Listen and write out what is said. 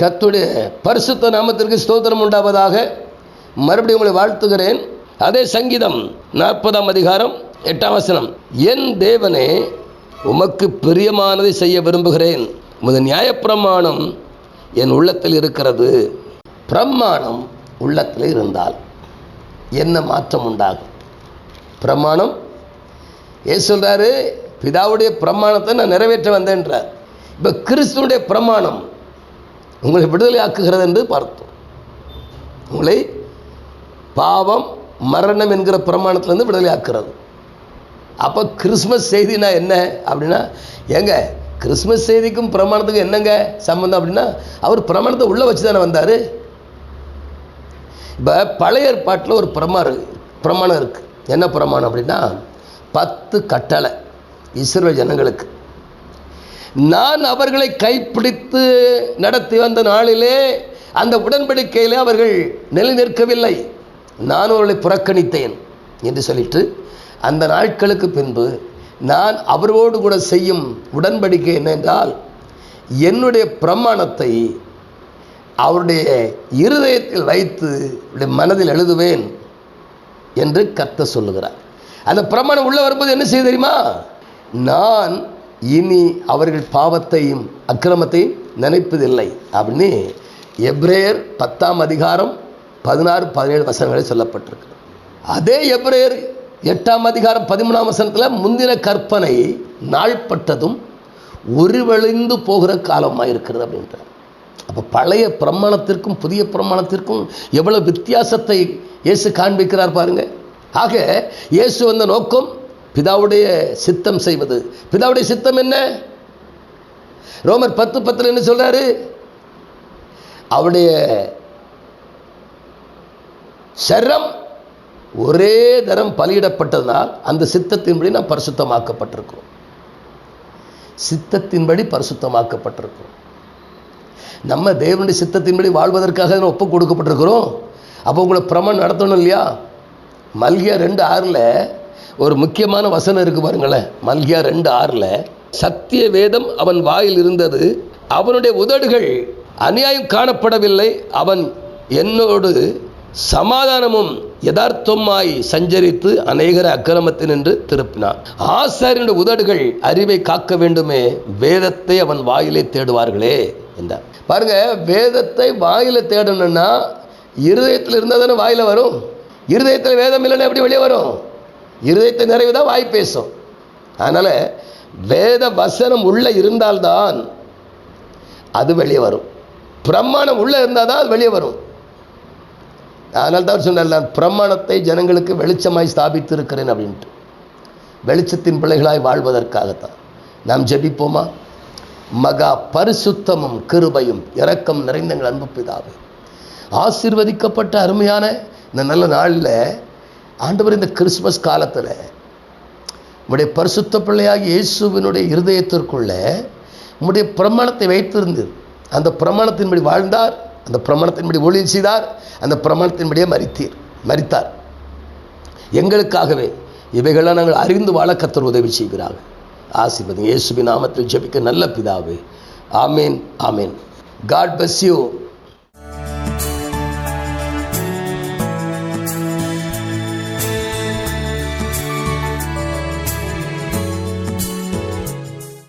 கத்துடைய பரிசுத்த நாமத்திற்கு ஸ்தோத்திரம் உண்டாவதாக மறுபடியும் உங்களை வாழ்த்துகிறேன். அதே சங்கீதம் நாற்பதாம் அதிகாரம் எட்டாம் வசனம். என் தேவனே உமக்கு பிரியமானதை செய்ய விரும்புகிறேன். உமது நியாயப்பிரமாணம் என் உள்ளத்தில் இருக்கிறது. பிரமாணம் உள்ளத்தில் இருந்தால் என்ன மாற்றம் உண்டாகும்? பிரமாணம்? ஏன் சொல்கிறாரு பிதாவுடைய பிரமாணத்தை நான் நிறைவேற்ற வந்தேன்றார். இப்போ கிறிஸ்துவனுடைய பிரமாணம் உங்களை விடுதலை ஆக்குகிறது என்று பார்த்தோம். உங்களை பாவம் மரணம் என்கிற பிரமாணத்திலேருந்து விடுதலை ஆக்குறது அப்போ கிறிஸ்மஸ் செய்தினா என்ன அப்படின்னா ஏங்க கிறிஸ்மஸ் செய்திக்கும் பிரமாணத்துக்கும் என்னங்க சம்மந்தம் அப்படின்னா அவர் பிரமாணத்தை உள்ளே வச்சு தானே வந்தார். இப்போ பழைய ஏற்பாட்டில் ஒரு பிரமாணம் பிரமாணம் இருக்குது என்ன பிரமாணம் அப்படின்னா பத்து கட்டளை இஸ்ரோ ஜனங்களுக்கு. நான் அவர்களை கைப்பிடித்து நடத்தி வந்த நாளிலே அந்த உடன்படிக்கையில் அவர்கள் நிலை நிற்கவில்லை நான் அவர்களை புறக்கணித்தேன் என்று சொல்லிட்டு அந்த நாட்களுக்கு பின்பு நான் அவரோடு கூட செய்யும் உடன்படிக்கை என்னென்றால் என்னுடைய பிரமாணத்தை அவருடைய இருதயத்தில் வைத்து மனதில் எழுதுவேன் என்று கத்த சொல்லுகிறார். அந்த பிரமாணம் உள்ள வரும்போது என்ன செய்ய தெரியுமா? நான் இனி அவர்கள் பாவத்தையும் அக்கிரமத்தையும் நினைப்பதில்லை. அப்படின்னு எப்ரேயர் பத்தாம் அதிகாரம் பதினாறு பதினேழு வசனங்களில் சொல்லப்பட்டிருக்கு. அதே எப்ரேயர் எட்டாம் அதிகாரம் பதிமூணாம் வசனத்தில் முந்தின கற்பனை நாள்பட்டதும் உருவழிந்து போகிற காலமாக இருக்கிறது அப்படின்ற அப்போ பழைய பிரமாணத்திற்கும் புதிய பிரமாணத்திற்கும் எவ்வளோ வித்தியாசத்தை இயேசு காண்பிக்கிறார் பாருங்கள் ஆக இயேசு வந்த நோக்கம் பிதாவுடைய சித்தம் செய்வது. பிதாவுடைய சித்தம் என்ன? ரோமர் பத்து பத்தில் என்ன சொல்றாரு? அவருடைய சரம் ஒரே தரம் பலியிடப்பட்டதனால் அந்த சித்தத்தின்படி நாம் பரிசுத்தமாக்கப்பட்டிருக்கிறோம். சித்தத்தின்படி பரிசுத்தமாக்கப்பட்டிருக்கிறோம். நம்ம தேவனுடைய சித்தத்தின்படி வாழ்வதற்காக ஒப்பு கொடுக்கப்பட்டிருக்கிறோம். அப்போ உங்களை பிரமன் நடத்தணும் இல்லையா? மல்கியா ரெண்டு ஆறில் ஒரு முக்கியமான வசனம் இருக்கு பாருங்களேன். மல்கியா ரெண்டு ஆறில் சத்திய வேதம் அவன் வாயில் இருந்தது அவனுடைய உதடுகள் அநியாயம் காணப்படவில்லை அவன் என்னோடு சமாதானமும் யதார்த்தமாய் சஞ்சரித்து அநேகர அக்கிரமத்தினின்று திருப்பினான். ஆசாரியனுடைய உதடுகள் அறிவை காக்க வேண்டுமே வேதத்தை அவன் வாயிலே தேடுவார்களே என்றார். பாருங்க வேதத்தை வாயில தேடணும்னா இருதயத்தில் இருந்தால் தானே வாயில வரும்? இருதயத்தில் வேதம் இல்லைன்னா எப்படி வெளியே வரும்? இருதயத்தை நிறைவு தான் வாய் பேசும். அதனால் வேத வசனம் உள்ளே இருந்தால்தான் அது வெளியே வரும். பிரமாணம் உள்ளே இருந்தால் தான் அது வெளியே வரும். அதனால தான் சொன்னார் நான் பிரமாணத்தை ஜனங்களுக்கு வெளிச்சமாய் ஸ்தாபித்து இருக்கிறேன் அப்படின்ட்டு. வெளிச்சத்தின் பிள்ளைகளாய் வாழ்வதற்காகத்தான். நாம் ஜெபிப்போமா? மகா பரிசுத்தமும் கிருபையும் இரக்கம் நிறைந்த எங்கள் அன்பு பிதாவே. ஆசிர்வதிக்கப்பட்ட அருமையான இந்த நல்ல நாளில் ஆண்டவர் இந்த கிறிஸ்மஸ் காலத்தில் உடைய பரிசுத்த பிள்ளையாகி இயேசுவினுடைய இருதயத்திற்குள்ள உம்முடைய பிரமாணத்தை வைத்திருந்து அந்த பிரமாணத்தின்படி வாழ்ந்தார் அந்த பிரமாணத்தின்படி ஊழியர் செய்தார் அந்த பிரமாணத்தின்படியே மறித்தீர் மறித்தார் எங்களுக்காகவே இவைகளாம் நாங்கள் அறிந்து வாழ கத்தர் உதவி செய்கிறார்கள் ஆசிர்வதி இயேசுவின் நாமத்தில் ஜெபிக்க நல்ல பிதாவே. ஆமேன் ஆமேன். God bless you